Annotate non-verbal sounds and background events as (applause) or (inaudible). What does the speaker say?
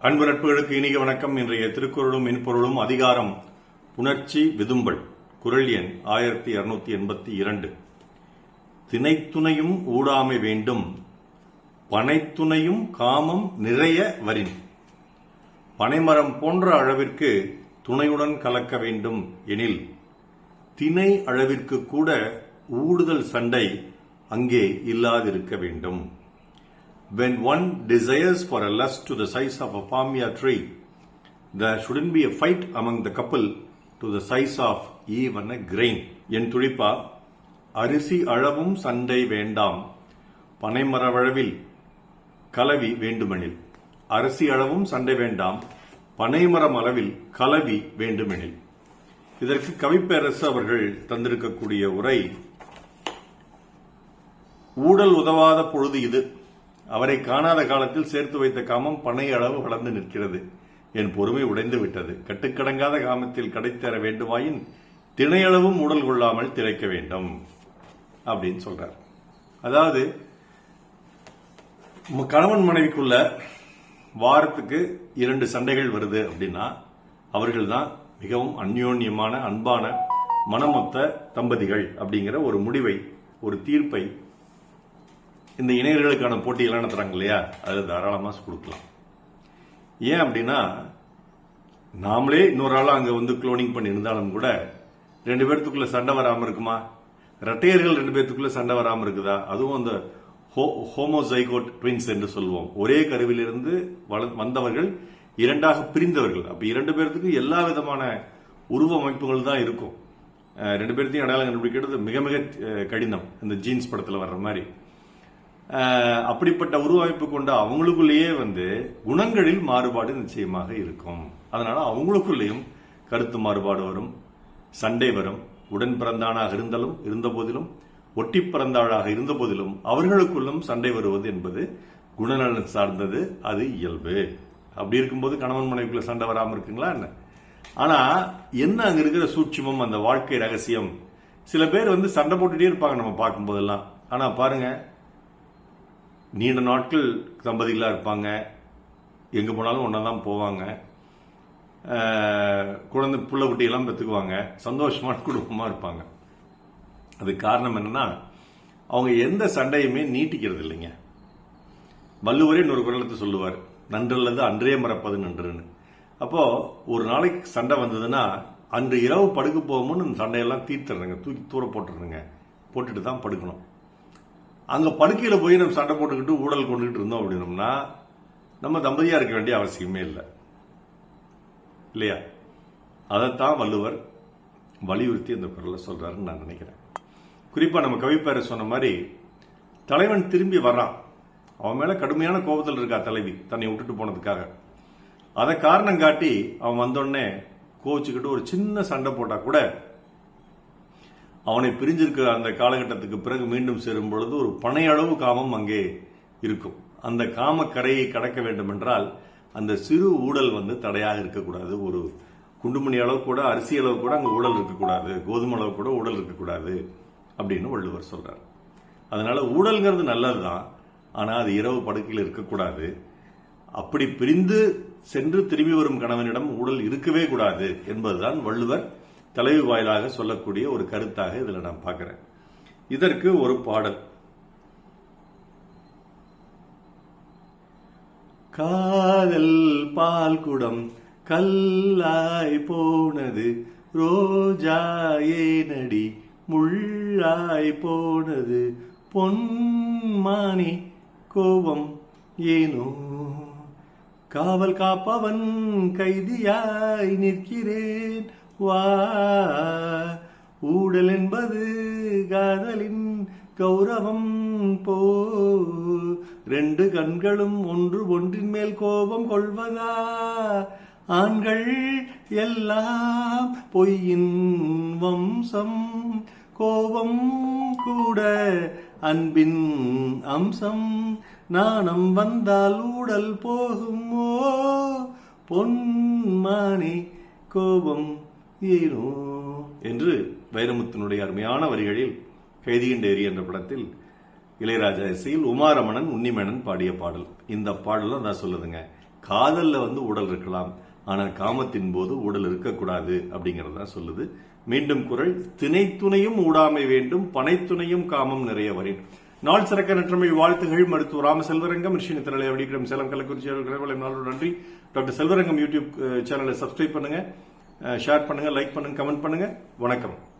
அன்பு நட்புகளுக்கு இனிய வணக்கம். இன்றைய திருக்குறளும் மென்பொருளும் அதிகாரம் புணர்ச்சி விதும்பல் குரல் எண் ஆயிரத்தி இருநூத்தி எண்பத்தி இரண்டு. திணைத்துணையும் ஊடாமை வேண்டும் பனைத்துணையும் காமம் நிறைய வரின். பனைமரம் போன்ற அளவிற்கு துணையுடன் கலக்க வேண்டும் எனில் திணை அளவிற்கு கூட ஊடுதல் சண்டை அங்கே இல்லாதிருக்க வேண்டும். When one desires for a lust to the size of a palmia tree, there shouldn't be a fight among the couple to the size of even a grain. என் துளிப்பா அரிசி அளவும் சண்டை வேண்டாம். பனைமரவளவில் கலவி வேண்டுமெனில். அரிசி அளவும் சண்டை வேண்டாம். பனைமரம் அளவில் கலவி வேண்டுமெனில். இதற்கு கவிப்பேரசு அவர்கள் தந்திருக்கக்கூடிய உரை ஊடல் உதவாத பொழுது இது. அவரை காணாத காலத்தில் சேர்த்து வைத்த காமம் பனை அளவு வளர்ந்து நிற்கிறது. என் பொறுமை உடைந்து விட்டது. கட்டுக்கடங்காத காமத்தில் கடைத்தர வேண்டுமாயின் திணையளவும் உடல் கொள்ளாமல் திளைக்க வேண்டும். அப்படின்னு சொல்றார். அதாவது கணவன் மனைவிக்குள்ள வாரத்துக்கு இரண்டு சண்டைகள் வருது அப்படின்னா அவர்கள் தான் மிகவும் அந்யோன்யமான அன்பான மனமொத்த தம்பதிகள் அப்படிங்கிற ஒரு முடிவை ஒரு தீர்ப்பை இந்த இணையர்களுக்கான போட்டியெல்லாம் நடத்துகிறாங்க இல்லையா? அது தாராளமாக கொடுக்கலாம். ஏன் அப்படின்னா நாமளே இன்னொரு ஆளாக அங்கே வந்து குளோனிங் பண்ணி இருந்தாலும் கூட ரெண்டு பேர்த்துக்குள்ள சண்டை வராமல் இருக்குமா? ரெட்டையர்கள் ரெண்டு பேர்த்துக்குள்ள சண்டை வராமல் இருக்குதா? அதுவும் அந்த ஹோமோசைகோட் ட்வின்ஸ் என்று சொல்லுவோம். ஒரே கருவிலிருந்து வள- வந்தவர்கள் இரண்டாக பிரிந்தவர்கள். அப்போ இரண்டு பேர்த்துக்கும் எல்லா விதமான உருவ அமைப்புகள் தான் இருக்கும். ரெண்டு பேர்த்தையும் அடையாளம் கண்டுபிடிக்கிறது மிக மிக கடினம். இந்த ஜீன்ஸ் படத்தில் வர்ற மாதிரி. அப்படிப்பட்ட உருவமைப்பு கொண்ட அவங்களுக்குள்ளேயே வந்து குணங்களில் மாறுபாடு நிச்சயமாக இருக்கும். அதனால அவங்களுக்குள்ளேயும் கருத்து மாறுபாடு வரும் சண்டை வரும். உடன் பிறந்தானாக இருந்தாலும் இருந்த போதிலும் ஒட்டி பிறந்தாளாக இருந்த போதிலும் அவர்களுக்குள்ளும் சண்டை வருவது என்பது குணநலன் சார்ந்தது அது இயல்பு. அப்படி இருக்கும்போது கணவன் மனைவிக்குள்ள சண்டை வராமல் இருக்குங்களா என்ன? ஆனா என்ன அங்க இருக்கிற சூட்சமம் அந்த வாழ்க்கை ரகசியம்? சில பேர் வந்து சண்டை போட்டுட்டே இருப்பாங்க நம்ம பார்க்கும்போதெல்லாம். ஆனா பாருங்க நீண்ட நாட்கள் தம்பதிகளாக இருப்பாங்க. எங்கே போனாலும் ஒன்றா தான் போவாங்க குழந்தை புள்ள குட்டியெல்லாம் பெற்றுக்குவாங்க சந்தோஷமான (laughs) குடும்பமாக இருப்பாங்க. அதுக்கு காரணம் என்னன்னா அவங்க எந்த சண்டையுமே நீட்டிக்கிறது இல்லைங்க. வள்ளுவரே இன்னொரு குரலத்தை சொல்லுவார். நன்றல்லது அன்றே மறப்பது நன்றுன்னு. அப்போது ஒரு நாளைக்கு சண்டை வந்ததுன்னா அன்று இரவு படுக்க போகும்போது அந்த சண்டையெல்லாம் தீர்த்துறதுங்க தூக்கி தூர போட்டுறதுங்க போட்டுட்டு தான் படுக்கணும். அங்கே படுக்கையில் போய் நம்ம சண்டை போட்டுக்கிட்டு ஊழல் கொண்டுகிட்டு இருந்தோம் அப்படின்னோம்னா நம்ம தம்பதியாக இருக்க வேண்டிய அவசியமே இல்லை. இல்லையா? அதைத்தான் வள்ளுவர் வலியுறுத்தி அந்த குரலை சொல்கிறாருன்னு நான் நினைக்கிறேன். குறிப்பாக நம்ம கவிப்பேரை சொன்ன மாதிரி தலைவன் திரும்பி வர்றான். அவன் மேலே கடுமையான கோபத்தில் இருக்கா தலைவி தன்னை விட்டுட்டு போனதுக்காக. அதை காரணம் காட்டி அவன் வந்தோடனே கோவிச்சுக்கிட்டு ஒரு சின்ன சண்டை போட்டால் கூட அவனை பிரிஞ்சிருக்கிற அந்த காலகட்டத்துக்கு பிறகு மீண்டும் சேரும் பொழுது ஒரு பனையளவு காமம் அங்கே இருக்கும். அந்த காம கரையை கடக்க வேண்டும் என்றால் அந்த சிறு ஊடல் வந்து தடையாக இருக்கக்கூடாது. ஒரு குண்டுமணி அளவு கூட அரிசி அளவு கூட அங்கே ஊழல் இருக்கக்கூடாது. கோதுமை அளவு கூட ஊழல் இருக்கக்கூடாது அப்படின்னு வள்ளுவர் சொல்றார். அதனால ஊழல்ங்கிறது நல்லதுதான். ஆனால் அது இரவு படுக்கையில் இருக்கக்கூடாது. அப்படி பிரிந்து சென்று திரும்பி வரும் கணவனிடம் ஊழல் இருக்கவே கூடாது என்பதுதான் வள்ளுவர் தலைவி வாயிலாக சொல்லக்கூடிய ஒரு கருத்தாக இதுல நான் பார்க்குறேன். இதற்கு ஒரு பாடல். காதல் பால் குடம் கல்லாய் போனது ரோஜா ஏனடி முள்ளாய் போனது பொன்மானி கோபம் ஏனோ? காவல் காப்பவன் கைதியாய் நிற்கிறேன் வா ஊடல் என்பது காதலின் கௌரவம் போ. ரெண்டு கண்களும் ஒன்று ஒன்றின் மேல் கோபம் கொள்வதா? ஆண்கள் எல்லாம் பொய்யின் வம்சம் கோபம் கூட அன்பின் அம்சம். நாணம் வந்தால் ஊடல் போகுமோ? பொன்மானே கோபம் என்று வைரமுத்தினுடைய அருமையான வரிகளில் கைதியின் டேரி என்ற படத்தில் இளையராஜா இசையில் உமாரமணன் உன்னிமேனன் பாடிய பாடல். இந்த பாடலும் நான் சொல்லுதுங்க. காதல்ல வந்து உடல் இருக்கலாம். ஆனால் காமத்தின் போது உடல் இருக்கக்கூடாது அப்படிங்கிறது தான் சொல்லுது. மீண்டும் குரல் திணைத்துணையும் ஊடாமை வேண்டும் பனைத்துணையும் காமம் நிறைய வரேன். நாள் சிறக்க நற்றமிழ் வாழ்த்துகள் மருத்துவ ராம செல்வரங்கம் ரிஷினி திரளை வடிக்கிறம் சேலம் கள்ளக்குறிச்சி அவர்கள் நன்றி. டாக்டர் செல்வரங்கம் யூடியூப் சேனலை சப்ஸ்கிரைப் பண்ணுங்க. ஷேர் பண்ணுங்கள் லைக் பண்ணுங்கள் கமெண்ட் பண்ணுங்கள் வணக்கம்.